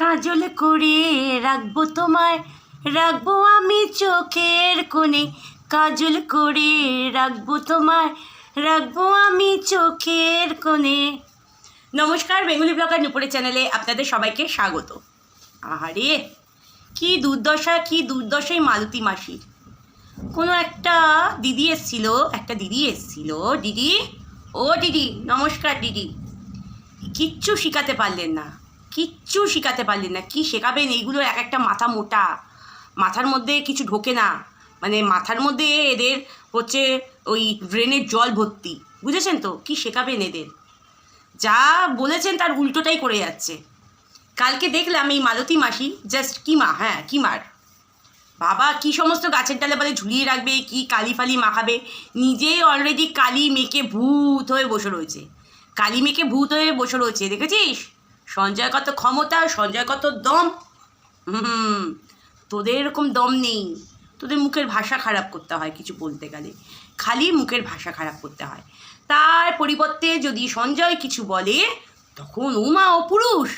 কাজল করে রাখব তোমায়, রাখব আমি চোখের কোণে। কাজল করে রাখব তোমায়, রাখব আমি চোখের কোণে। নমস্কার, বেঙ্গলি ব্লগার নুপুরের চ্যানেলে আপনাদের সবাইকে স্বাগত। আরে কি দুর্দশা, কি দুর্দশাই মালতী মাসির কোনো একটা দিদি এসছিল, একটা দিদি এসছিল, দিদি, ও দিদি, নমস্কার দিদি। কিচ্ছু শেখাতে পারলেন না। কিচ্ছু শেখাতে পারলেন না। কি শেখাবেন? এইগুলো এক একটা মাথা মোটা। মাথার মধ্যে কিছু ঢোকে না। মানে মাথার মধ্যে এদের হচ্ছে ওই ব্রেনের জল ভর্তি। বুঝেছেন তো? কি শেখাবেন এদের? যা বলেছেন তার উল্টোটাই করে যাচ্ছে। কালকে দেখলাম এই মালতী মাসি জাস্ট কিমা হ্যাঁ কিমার। বাবা, কি সমস্ত গাছের ডালে বলে ঝুলিয়ে রাখবে, কি কালি ফালি মাখাবে। নিজেই অলরেডি কালি মেখে ভূত হয়ে বসে রয়েছে। কালি মেখে ভূত হয়ে বসে রয়েছে, দেখেছিস? সঞ্জয় কত ক্ষমতা, সঞ্জয় কত দম? হুম, তোদের এরকম দম নেই। তোদের মুখের ভাষা খারাপ করতে হয় কিছু বলতে গেলে। খালি মুখের ভাষা খারাপ করতে হয়। তার পরিবর্তে যদি সঞ্জয় কিছু বলে, তখন উমা ও পুরুষ।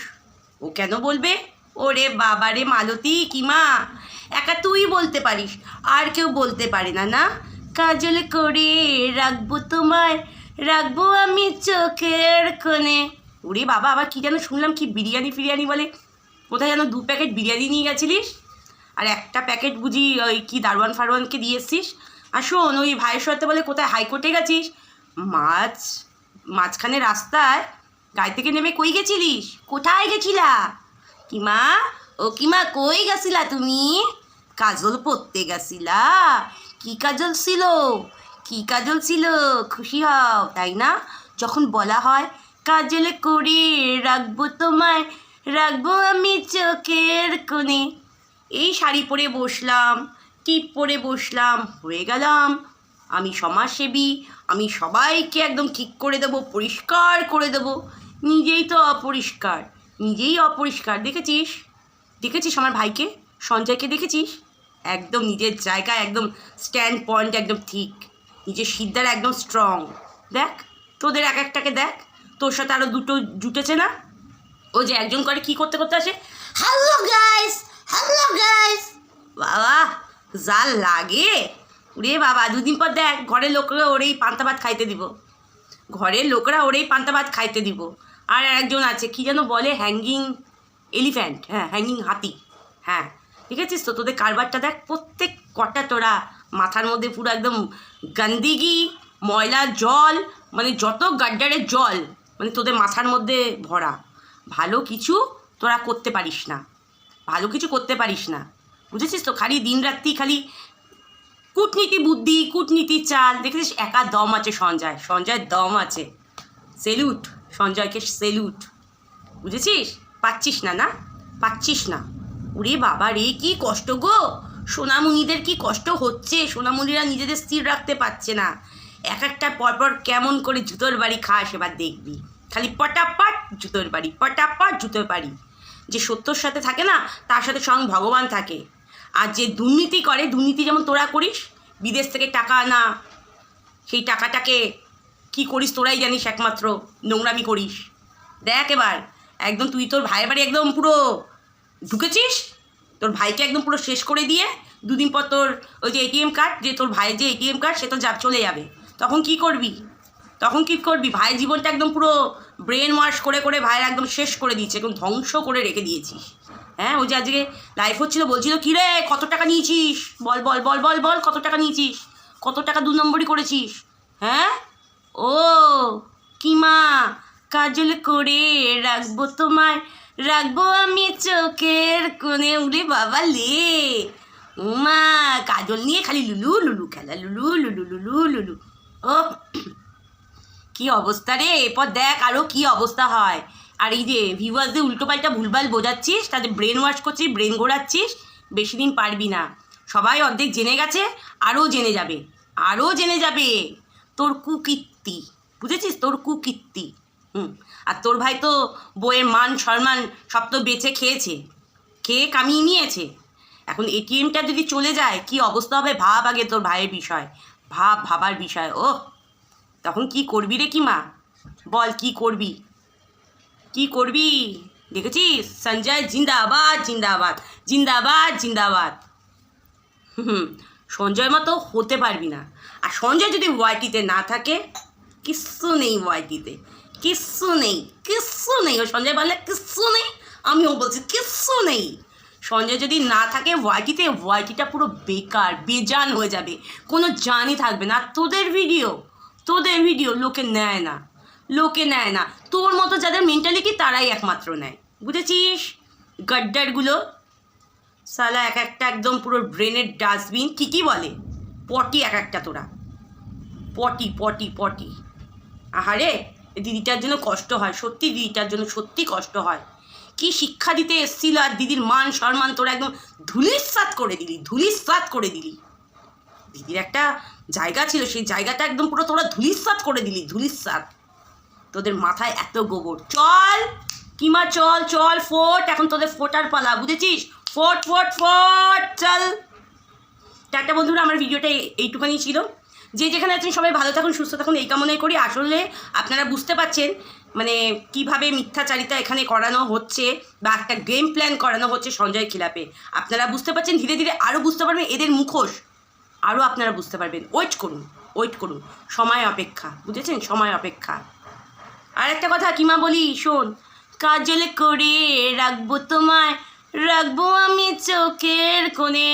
ও কেন বলবে? ওরে বাবা রে মালতী কিমা একা তুই বলতে পারিস, আর কেউ বলতে পারে না না? কাজল করে রাখব তোমায়, রাখব আমি চোখের কোণে। ওরে বাবা, আবার কি যেন শুনলাম কি বিরিয়ানি ফিরিয়ানি বলে। কোথায় যেন দু প্যাকেট বিরিয়ানি নিয়ে গেছিলিস? আর একটা প্যাকেট বুঝি ওই কি দারোয়ান ফারওয়ানকে দিয়ে এসছিস? আর শোন, ওই ভাইয়ের সাথে বলে কোথায় হাইকোর্টে গেছিস? মাছ, মাঝখানে রাস্তায় গাড়ি থেকে নেমে কই গেছিলিস? কোথায় গেছিলা? কিমা ও কিমা কই গেছিলা তুমি? কাজল পরতে গেছিলা? কি কাজল ছিল? কি কাজল ছিল? খুশি হও, তাই না? যখন বলা হয় কাজল করে রাখব তোমায়, রাখব আমি চোখের কোণে। এই শাড়ি পরে বসলাম, টিপ পরে বসলাম, হয়ে গেলাম। আমি সমাজসেবী, আমি সবাইকে একদম ঠিক করে দেবো, পরিষ্কার করে দেবো। নিজেই তো অপরিষ্কার, নিজেই অপরিষ্কার। দেখেছিস? দেখেছিস আমার ভাইকে? সঞ্জয়কে দেখেছিস? একদম নিজের জায়গায় একদম স্ট্যান্ড পয়েন্ট একদম ঠিক। নিজের সিদ্ধার একদম স্ট্রং দেখ, তোদের এক একটাকে দেখ। তোর সাথে আরও দুটো জুটেছে না? ও যে একজন করে কি করতে করতে আসে? হ্যালো গাইস হ্যালো গাইস বাবা, যা লাগে। রে বাবা, দুদিন পর দেখ, ঘরের লোকরা ওরেই পান্তা ভাত খাইতে দিব। ঘরের লোকরা ওরেই পান্তা ভাত খাইতে দিব। আর একজন আছে, কি যেন বলে হ্যাঙ্গিং এলিফ্যান্ট হ্যাঁ হ্যাঙ্গিং হাতি। হ্যাঁ ঠিক আছিস তো? তোদের কারবারটা দেখ, প্রত্যেক কটা তোরা মাথার মধ্যে পুরো একদম গন্দিগি ময়লা জল মানে যত গাড্ডারের জল মানে তোদের মাথার মধ্যে ভরা। ভালো কিছু তোরা করতে পারিস না। ভালো কিছু করতে পারিস না। বুঝেছিস তো? খালি দিন রাত্রি খালি কূটনীতি বুদ্ধি কূটনীতি চাল। দেখেছিস? একা দম আছে সঞ্জয়। সঞ্জয়ের দম আছে। সেলুট। সঞ্জয়কে সেলুট। বুঝেছিস? পাচ্ছিস না না? পাচ্ছিস না। ওরে বাবা রে, কি কষ্ট গো! সোনামণিদের কি কষ্ট হচ্ছে? সোনামণিরা নিজেদের স্থির রাখতে পারছে না। এক একটা পরপর কেমন করে জুতোর বাড়ি খাস এবার দেখবি। খালি পটাপট জুতোর বাড়ি, পটাপট জুতোর বাড়ি। যে সত্যর সাথে থাকে না, তার সাথে স্বয়ং ভগবান থাকে। আর যে দুর্নীতি করে, দুর্নীতি যেমন তোরা করিস, বিদেশ থেকে টাকা আনা, সেই টাকাটাকে কি করিস তোরাই জানিস একমাত্র, নোংরামি করিস। দেখ এবার, একদম তুই তোর ভাইয়ের বাড়ি একদম পুরো ঢুকেছিস? তোর ভাইকে একদম পুরো শেষ করে দিয়ে দুদিন পর তোর ওই যে এটিএম কার্ড যে তোর ভাইয়ের যে এটিএম কার্ড সে তো যা চলে যাবে। তখন কি করবি? তখন কি করবি? ভাইয়ের জীবনটা একদম পুরো ব্রেন ওয়াশ করে করে ভাইয়ের একদম শেষ করে দিয়েছে, একদম ধ্বংস করে রেখে দিয়েছিস। হ্যাঁ ওই যে আজকে লাইফ হচ্ছিল, বলছিল কী রে কত টাকা নিয়েছিস? বল বল বল বল বল, কত টাকা নিয়েছিস? কত টাকা দু নম্বরই করেছিস? হ্যাঁ? ও কিমা কাজল করে রাখব তোমায়, রাখব আমি চোখের কোণে, উড়ে বাবা লে। উমা, কাজল নিয়ে খালি লুলু লুলু খেলা, লুলু লুলু লুলু লুলু। ও কি অবস্থা রে? এরপর দেখ আরও কি অবস্থা হয়। আর এই যে ভিউয়ার্সদের উল্টোপাল্টা ভুলভাল বোঝাচ্ছিস, তাদের ব্রেন ওয়াশ করছিস ব্রেন ঘোরাচ্ছিস, বেশি দিন পারবি না। সবাই অর্ধেক জেনে গেছে আরও জেনে যাবে আরও জেনে যাবে। তোর কুকীর্তি, বুঝেছিস? তোর কুকীর্তি। হুম, আর তোর ভাই তো বইয়ের মান সম্মান সব তো বেছে খেয়েছে, খেয়ে কামিয়ে নিয়েছে। এখন এটিএমটা যদি চলে যায়, কি অবস্থা হবে ভাব আগে তোর ভাইয়ের বিষয়। ভাব ভাবার বিষয়, ও। তখন কি করবি রে কি মা? বল কি করবি? কি করবি? দেখেছিস? সঞ্জয় জিন্দাবাদ জিন্দাবাদ জিন্দাবাদ জিন্দাবাদ। হুম সঞ্জয় মতো হতে পারবি না। আর সঞ্জয় যদি ওয়াইটিতে না থাকে, কিচ্ছু নেই ওয়াইটিতে। কিচ্ছু নেই কিচ্ছু নেই। ও সঞ্জয় বললে, কিচ্ছু নেই? আমিও বলছি, কিচ্ছু নেই। সঞ্জয় যদি না থাকে ওয়াইটিতে ওয়াইটিটা পুরো বেকার, বেজান হয়ে যাবে। কোনো জানই থাকবে না। তোদের ভিডিও তোদের ভিডিও লোকে নেয় না। লোকে নেয় না। তোর মতো যাদের মেন্টালিটি তারাই একমাত্র নেয়। বুঝেছিস? গাড্ডারগুলো সালা এক একটা একদম পুরো ব্রেনের ডাস্টবিন ঠিকই বলে। পটি এক একটা তোরা। পটি পটি পটি। আহারে, দিদিটার জন্য কষ্ট হয়। সত্যি, দিদিটার জন্য সত্যি কষ্ট হয়। কি শিক্ষা দিতে এসছিল আর দিদির মান সম্মান তোরা একদম ধুলিস্বাত করে দিলি, ধুলিস্বাত করে দিলি। দিদির একটা জায়গা ছিল, সেই জায়গাটা একদম পুরো তোরা ধুলিস্বাত করে দিলি, ধুলিস্বাত। তোদের মাথায় এত গোবর। চল, কিমা, চল চল, ফোট, এখন তোদের ফোটার পালা, বুঝেছিস? ফোট ফোট ফোট, চল। টাটা বন্ধুরা, আমার ভিডিওটা এই- এইটুখানি ছিল। যে যেখানে আছেন সবাই ভালো থাকুন, সুস্থ থাকুন, এই কামনাই করি। আসলে আপনারা বুঝতে পারছেন মানে কীভাবে মিথ্যাচারিতা এখানে করানো হচ্ছে বা একটা গেম প্ল্যান করানো হচ্ছে সঞ্জয় খিলাপে। আপনারা বুঝতে পারছেন, ধীরে ধীরে আরও বুঝতে পারবেন এদের মুখোশ। আরও আপনারা বুঝতে পারবেন। ওয়েট করুন ওয়েট করুন। সময় অপেক্ষা, বুঝেছেন? সময় অপেক্ষা। আর একটা কথা, কিমা বলি, শোন, কাজল করে রাখব তোমায়, রাখব আমি চোখের কোণে।